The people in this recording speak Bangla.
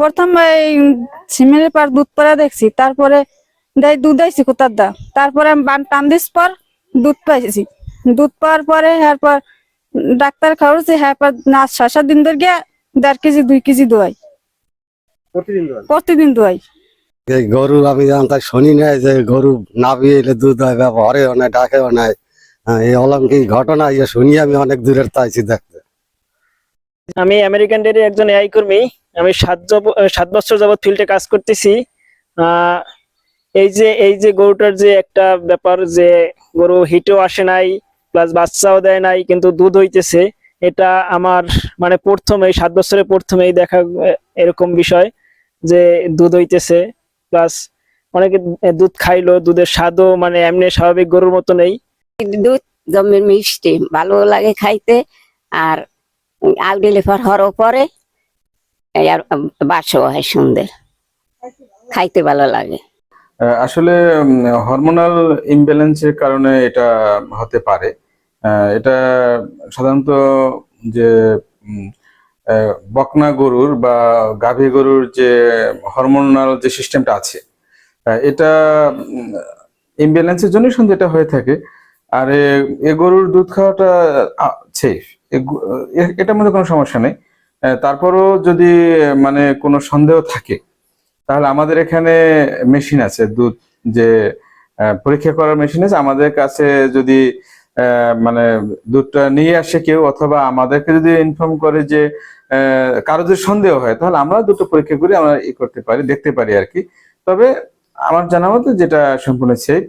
প্রথম এই সিমের পার দুধ পরা দেখছি তারপরে দেয় দুধ আইছি কোথার দা তারপরে আমি বান টান দিস পর দুধ পাইছি। দুধ পাওয়ার পরে এরপর ডাক্তার খাওয়াছি হ্যাঁ পর না ছয় সাত দিন ধরে গিয়ে দেড় কেজি দুই কেজি দোয়াই। প্রতিদিন দোয়াই? এই গরু আমি যেমন শুনি নাই যে গরু না এলে দুধ হয় ব্যবহারেও নাই ডাকেও নাই। হ্যাঁ, এই অলঙ্কিক ঘটনা ইয়ে শুনি আমি অনেক দূরের তাইছি দেখতে। আমি আমেরিকান ডেয়ারি একজন এআই কর্মী। আমি সাত সাত বছর যাবত ফিল্ডে কাজ করতেছি। এই যে এই যে গরুটার যে একটা ব্যাপার যে গরু হিটও আসে নাই প্লাস বাচ্চাও দেয় নাই, কিন্তু দুধ হইতেছে, এটা আমার মানে প্রথম, সাত বছরে প্রথমেই দেখা এরকম বিষয় যে দুধ হইতেছে প্লাস অনেকে দুধ খাইলো, দুধের স্বাদও মানে এমনি স্বাভাবিক গরুর মতো নেই। দুধ, জমির মিষ্টি, ভালো লাগে খাইতে, আর আউডিলে পর হরও পরে আর বাসও হয় সুন্দর খাইতে ভালো লাগে। আসলে হরমোনাল ইমব্যালেন্সের কারণে এটা হতে পারে। এটা সাধারণত যে বকনা গরুর বা গাভী গরুর যে হরমোনাল যে সিস্টেমটা আছে এটা ইমব্যালেন্সের জন্য সন্ধ্যে এটা হয়ে থাকে। আর এ- গরুর দুধ খাওয়াটা সেফ এটার মধ্যে কোনো সমস্যা নেই। তারপরও যদি মানে কোনো সন্দেহ থাকে, তাহলে আমাদের এখানে মেশিন আছে দুধ যে পরীক্ষা করার মেশিন আছে, আমাদের কাছে যদি মানে দুধটা নিয়ে আসে কেউ, অথবা আমাদেরকে যদি ইনফর্ম করে যে কারও যদি সন্দেহ হয়, তাহলে আমরা দুটো পরীক্ষা করে আমরা ই করতে পারি, দেখতে পারি আর কি। তবে আমার জানা মতে যেটা সম্পূর্ণ সেফ